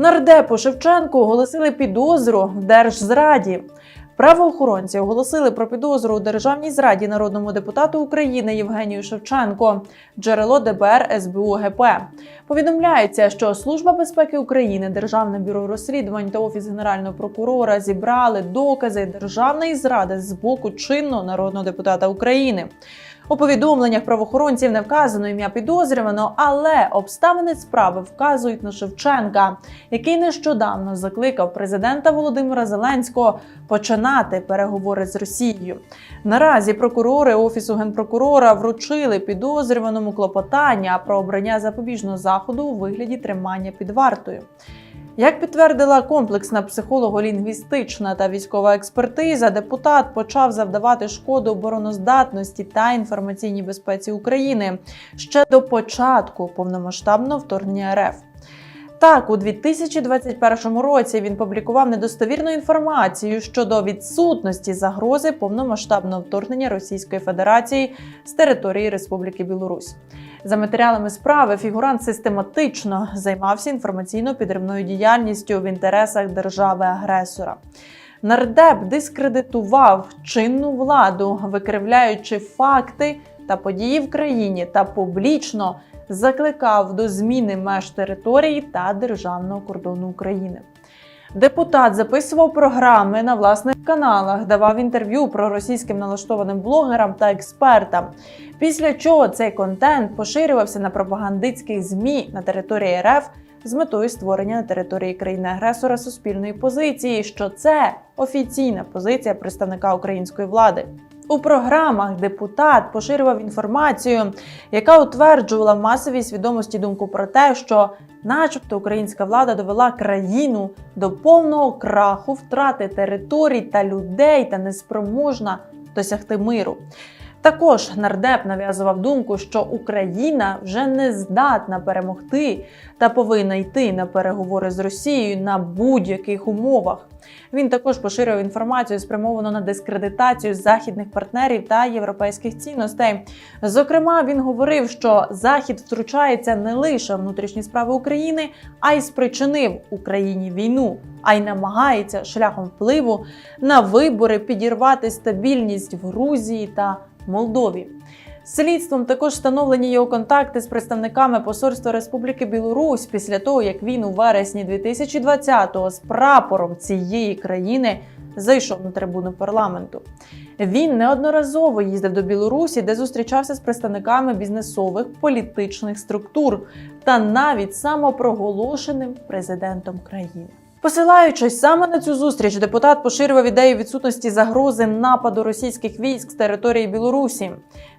Нардепу Шевченку оголосили підозру в держзраді. Правоохоронці оголосили про підозру у державній зраді народному депутату України Євгенію Шевченко, джерело ДБР СБУ ГП. Повідомляється, що Служба безпеки України, Державне бюро розслідувань та офіс генерального прокурора зібрали докази державної зради з боку чинного народного депутата України. У повідомленнях правоохоронців не вказано ім'я підозрюваного, але обставини справи вказують на Шевченка, який нещодавно закликав президента Володимира Зеленського починати переговори з Росією. Наразі прокурори офісу генпрокурора вручили підозрюваному клопотання про обрання запобіжного заходу у вигляді тримання під вартою. Як підтвердила комплексна психолого-лінгвістична та військова експертиза, депутат почав завдавати шкоду обороноздатності та інформаційній безпеці України ще до початку повномасштабного вторгнення РФ. Так, у 2021 році він публікував недостовірну інформацію щодо відсутності загрози повномасштабного вторгнення Російської Федерації з території Республіки Білорусь. За матеріалами справи фігурант систематично займався інформаційно-підривною діяльністю в інтересах держави-агресора. Нардеп дискредитував чинну владу, викривляючи факти та події в країні та публічно закликав до зміни меж території та державного кордону України. Депутат записував програми на власних каналах, давав інтерв'ю про російським налаштованим блогерам та експертам. Після чого цей контент поширювався на пропагандистських змі на території РФ з метою створення на території країни-агресора суспільної позиції, що це офіційна позиція представника української влади. У програмах депутат поширював інформацію, яка утверджувала в масовій свідомості думку про те, що, начебто, українська влада довела країну до повного краху, втрати територій та людей та неспроможна досягти миру. Також нардеп нав'язував думку, що Україна вже не здатна перемогти та повинна йти на переговори з Росією на будь-яких умовах. Він також поширював інформацію, спрямовану на дискредитацію західних партнерів та європейських цінностей. Зокрема, він говорив, що Захід втручається не лише в внутрішні справи України, а й спричинив Україні війну, а й намагається шляхом впливу на вибори підірвати стабільність в Грузії та Молдові. Слідством також встановлені його контакти з представниками посольства Республіки Білорусь після того, як він у вересні 2020-го з прапором цієї країни зайшов на трибуну парламенту. Він неодноразово їздив до Білорусі, де зустрічався з представниками бізнесових політичних структур та навіть самопроголошеним президентом країни. Посилаючись саме на цю зустріч, депутат поширював ідею відсутності загрози нападу російських військ з території Білорусі.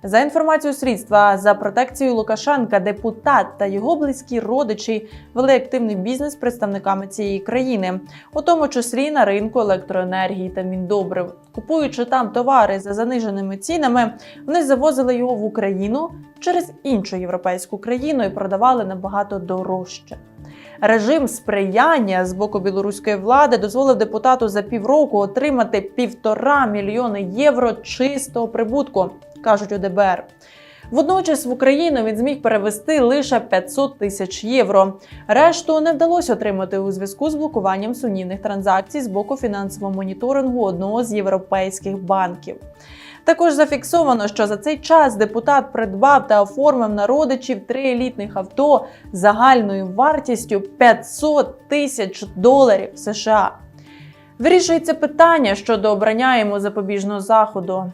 За інформацією слідства, за протекцією Лукашенка, депутат та його близькі родичі вели активний бізнес представниками цієї країни, у тому числі на ринку електроенергії та міндобрив. Купуючи там товари за заниженими цінами, вони завозили його в Україну через іншу європейську країну і продавали набагато дорожче. Режим сприяння з боку білоруської влади дозволив депутату за півроку отримати півтора мільйони євро чистого прибутку, кажуть у ДБР. Водночас в Україну він зміг перевести лише 500 тисяч євро. Решту не вдалося отримати у зв'язку з блокуванням сумнівних транзакцій з боку фінансового моніторингу одного з європейських банків. Також зафіксовано, що за цей час депутат придбав та оформив на родичів три елітних авто загальною вартістю 500 тисяч доларів США. Вирішується питання щодо обрання йому запобіжного заходу.